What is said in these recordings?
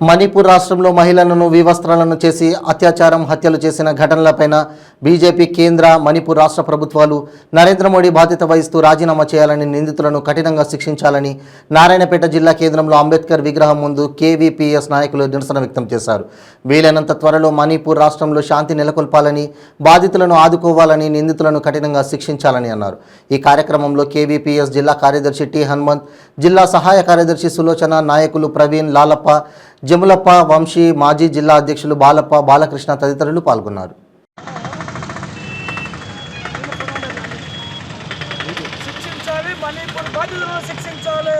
మణిపూర్ రాష్ట్రంలో మహిళలను వివస్త్రాలను చేసి అత్యాచారం హత్యలు చేసిన ఘటనలపైన బీజేపీ కేంద్ర మణిపూర్ రాష్ట్ర ప్రభుత్వాలు నరేంద్ర మోడీ బాధ్యత వహిస్తూ రాజీనామా చేయాలని నిందితులను కఠినంగా శిక్షించాలని నారాయణపేట జిల్లా కేంద్రంలో అంబేద్కర్ విగ్రహం ముందు కేవీపీఎస్ నాయకులు నిరసన వ్యక్తం చేశారు. వీలైనంత త్వరలో మణిపూర్ రాష్ట్రంలో శాంతి నెలకొల్పాలని బాధితులను ఆదుకోవాలని నిందితులను కఠినంగా శిక్షించాలని అన్నారు. ఈ కార్యక్రమంలో కేవీపీఎస్ జిల్లా కార్యదర్శి టి హనుమంత్ జిల్లా సహాయ కార్యదర్శి సులోచన నాయకులు ప్రవీణ్ లాలప్ప జములప్ప వంశీ మాజీ జిల్లా అధ్యక్షులు బాలప్ప బాలకృష్ణ తదితరులు పాల్గొన్నారు. శిక్షించాలి మణిపూర్ బాధితులను శిక్షించాలి.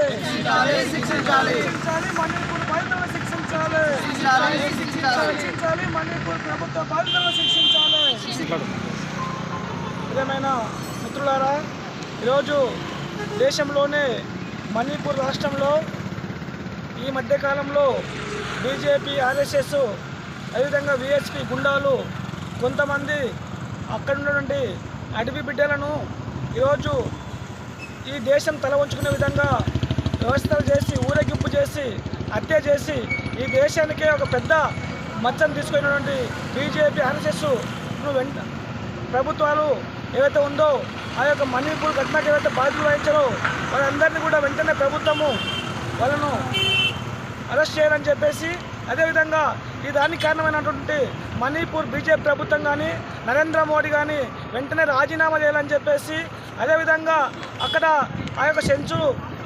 శిక్షించాలి మణిపూర్ బాధితులను శిక్షించాలి. శిక్షించాలి మణిపూర్ ప్రభుత్వ బాధితులను శిక్షించాలి. ప్రియమైన మిత్రులారా ఈరోజు దేశంలోనే మణిపూర్ రాష్ట్రంలో ఈ మధ్యకాలంలో బీజేపీ ఆర్ఎస్ఎస్ అదేవిధంగా విహెచ్పి గుండాలు కొంతమంది అక్కడ ఉన్నటువంటి అడవి బిడ్డలను ఈరోజు ఈ దేశం తల వంచుకునే విధంగా వ్యవస్థలు చేసి ఊరేగింపు చేసి హత్య చేసి ఈ దేశానికే ఒక పెద్ద మచ్చను తీసుకున్నటువంటి బీజేపీ ఆర్ఎస్ఎస్ వెంట ప్రభుత్వాలు ఏవైతే ఉందో ఆ యొక్క మణిపూర్ ఘటనకు ఏవైతే బాధ్యత వహించారో వాళ్ళందరినీ కూడా వెంటనే ప్రభుత్వము వాళ్ళను అరెస్ట్ చేయాలని చెప్పేసి అదేవిధంగా ఈ దానికి కారణమైనటువంటి మణిపూర్ బీజేపీ ప్రభుత్వం కానీ నరేంద్ర మోడీ కానీ వెంటనే రాజీనామా చేయాలని చెప్పేసి అదేవిధంగా అక్కడ ఆ యొక్క సెంచు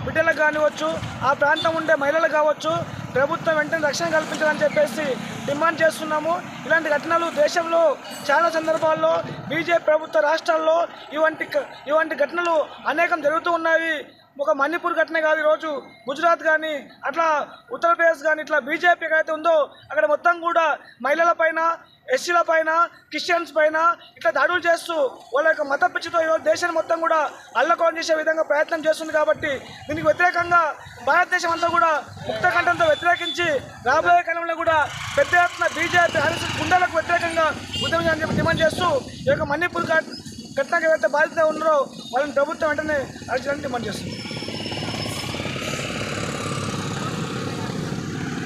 బిడ్డలకు కానివచ్చు ఆ ప్రాంతం ఉండే మహిళలు కావచ్చు ప్రభుత్వం వెంటనే రక్షణ కల్పించాలని చెప్పేసి డిమాండ్ చేస్తున్నాము. ఇలాంటి ఘటనలు దేశంలో చాలా సందర్భాల్లో బీజేపీ ప్రభుత్వ రాష్ట్రాల్లో ఇవంటి ఇవంటి ఘటనలు అనేకం జరుగుతూ ఉన్నాయి. ఒక మణిపూర్ ఘటనే కాదు ఈరోజు గుజరాత్ కానీ అట్లా ఉత్తరప్రదేశ్ కానీ ఇట్లా బీజేపీ ఎక్కడైతే ఉందో అక్కడ మొత్తం కూడా మహిళల పైన ఎస్సీల పైన క్రిస్టియన్స్ పైన ఇట్లా దాడులు చేస్తూ వాళ్ళ యొక్క మత పిచ్చితో ఈరోజు దేశాన్ని మొత్తం కూడా అల్లకోలం చేసే విధంగా ప్రయత్నం చేస్తుంది కాబట్టి దీనికి వ్యతిరేకంగా భారతదేశం అంతా కూడా ముక్త కంఠంతో వ్యతిరేకించి రాబోయే కాలంలో కూడా పెద్ద ఎత్తున బీజేపీ ఆర్ఎస్ఎస్ గుండెలకు వ్యతిరేకంగా ఉద్యమం చేయాలని చెప్పి డిమాండ్ చేస్తూ ఈ యొక్క మణిపూర్ ఘటనకు ఏవైతే బాధిత ఉన్నారో వాళ్ళని ప్రభుత్వం వెంటనే అరెస్ట్ చేయాలని డిమాండ్ చేస్తుంది.